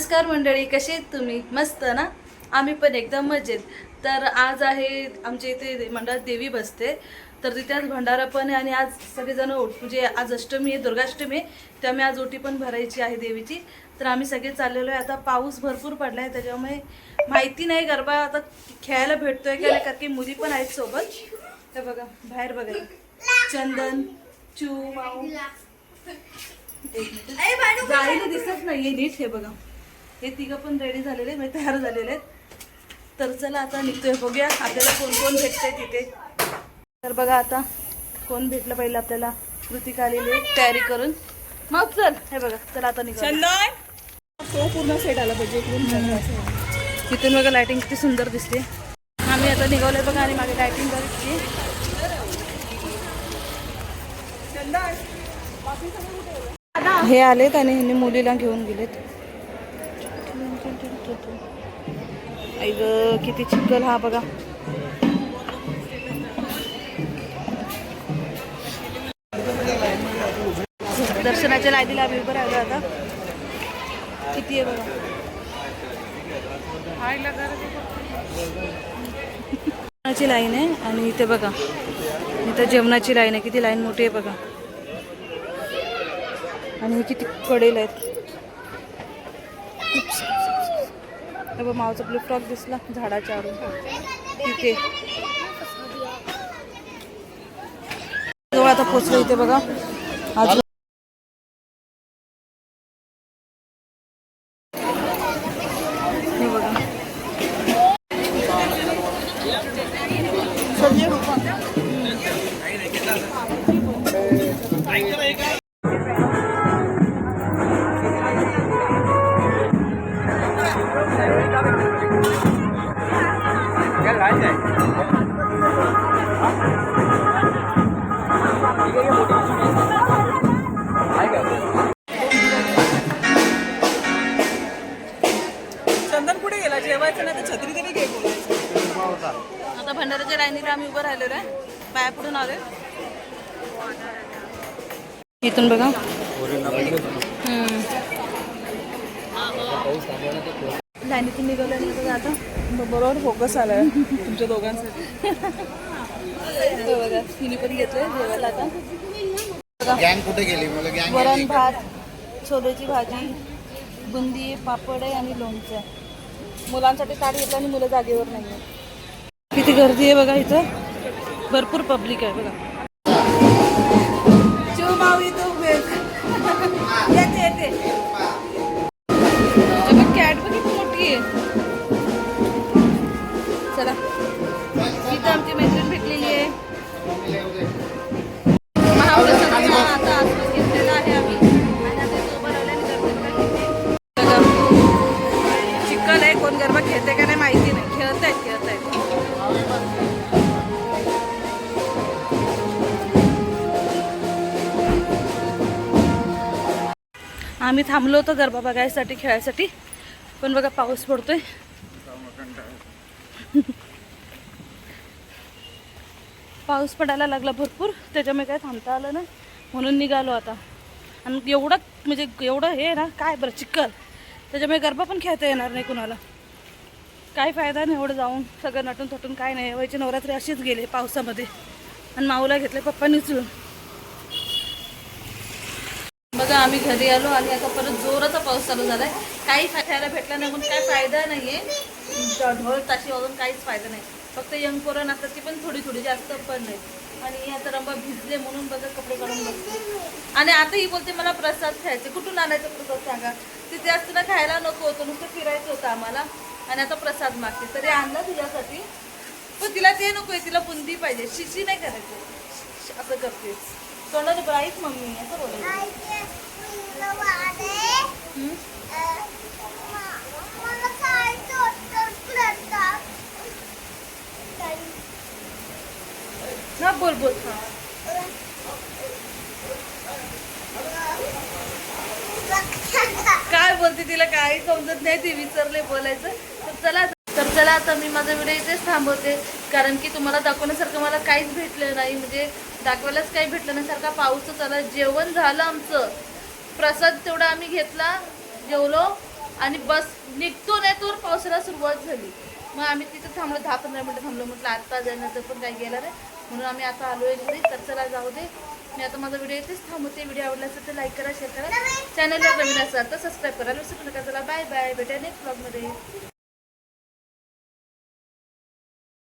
नमस्कार मंडळी कसे आहेत तुम्ही? मस्त ना? आम्ही पण एकदम मजेत. तर आज आहे आमच्या इथे मंडळात देवी बसते. तर तिथे आज भंडारा पण आहे आणि आज सगळेजण ओट म्हणजे आज अष्टमी आहे दुर्गाष्टमी आहे. त्यामुळे आज ओटी पण भरायची आहे देवीची. तर आम्ही सगळे चाललेलो आहे. आता पाऊस भरपूर पडला आहे त्याच्यामुळे माहिती नाही. गरबा आता खेळायला भेटतोय का नाही? कारण की मुली पण आहेत सोबत. तर बघा बाहेर बघा चंदन चू माऊ. दिसत नाहीये नीट हे बघा. हे तिघं पण रेडी झालेले म्हणजे तयार झालेले आहेत. तर चला आता निघतोय बघूया आपल्याला कोण कोण भेटतंय तिथे. तर बघा आता कोण भेटलं पहिलं आपल्याला. कृतिका आलेली तयारी करून. मग चल हे बघा चला आता निघा चंदन तो पूर्ण सेट आला पाहिजे तिथून बघा लाइटिंग किती सुंदर दिसते. आम्ही आता निघालोय बघा आणि मागे लाइटिंग करायची हे आलेत आणि ह्यांनी मुलीला घेऊन गेलेत. आई ग किती चिखल हा बघा. दर्शनाच्या लाईनीला आम्ही उभं राहिलो आता. किती आहे बघा. जेवणाची लाईन आहे आणि इथे बघा. इथं जेवणाची लाईन आहे. किती लाईन मोठी आहे बघा. आणि हे किती कडेल आहेत. बघ मावचा ब्लू फ्रॉक दिसला झाडाच्या आडून. तिथे जवळ आता पोचलो इथे बघा. आज बघा. आता भंडाराच्या लाईनीला आम्ही उभं राहिलेलो आहे. पाया पुढून आलोय. इथून बघा. हम्म. लाईनीतून निघालो बघा आता. बरोबर फोकस आलाय तुमच्या दोघांसाठी. बघा तिने पण घेतलंय जेवायला आता. गँग कुठे गेली? मला गँग वरण भात छोलेची भाजी बुंदी पापड आहे आणि लोणचं. मुलांसाठी ताट घेतलं आणि मुलं जागेवर नाही आहे किती गर्दी आहे बघा इथं? भरपूर पब्लिक आहे बघा. येते येते. आम्ही थांबलो होतो गरबा बघायसाठी खेळायसाठी. पण बघा पाऊस पडतोय. पाऊस पडायला लागला भरपूर. त्याच्यामुळे काय थांबता आलं ना म्हणून निघालो आता. आणि एवढं म्हणजे एवढं हे ना काय बरं चिखल. त्याच्यामुळे गरबा पण खेळता येणार नाही कुणाला. काय फायदा नाही एवढं जाऊन. सगळं नटून थटून काय नाही. व्हायची नवरात्री अशीच गेले पावसामध्ये. आणि माऊला घेतले पप्पांनी उचलून. बघा आम्ही घरी आलो आणि आता परत जोराचा पाऊस चालू झालाय. काही खायला भेटला नाही म्हणून काय फायदा नाहीये. ढोल ताशी वाजून काहीच फायदा नाही. फक्त यंग पोरण आता ती पण थोडी थोडी जास्त पण नाही. आणि आता रंबा भिजले म्हणून बघा कपडे काढून बघते आणि आता ही बोलते मला प्रसाद खायचे. कुठून आणायचा प्रसाद सांगा? तिथे असताना खायला नको होतं. नुसतं फिरायचं होतं आम्हाला. आणि आता प्रसाद मागते. तरी आणला तुझ्यासाठी. पण तिला ते नकोय. तिला बुंदी पाहिजे. शिशी नाही करायचं. असं करते तोंडाने ब्राईट मम्मी असं बोलायचं ना बोल बोल. हा काय बोलते तिला काही समजत नाही ती विसरले बोलायचं. तर चला तर चला आता मी माझा व्हिडिओ इथेच थांबवते. कारण की तुम्हाला दाखवण्यासारखं मला काहीच भेटलं नाही. म्हणजे दाखवायलाच काही भेटलं नाही. सारखा पाऊसच आला. जेवण झालं आमचं. प्रसाद तेवढा आम्ही घेतला जेवलो आणि बस निघतो नाही तर पावसाला सुरुवात झाली. मग आम्ही तिथे थांबलो दहा पंधरा मिनटं थांबलो. म्हटलं आत्ता जाण्याचं पण काही गेलं नाही. म्हणून आम्ही आता आलो आहे घरी. तर चला जाऊ दे. मी आता माझा व्हिडिओ येतेच थांबवते. व्हिडिओ आवडला असेल तर लाईक करा शेअर करा. चॅनलला नवीन असाल तर सबस्क्राईब करा. विसरू नका. चला बाय बाय भेटा नेक्स्ट ब्लॉगमध्ये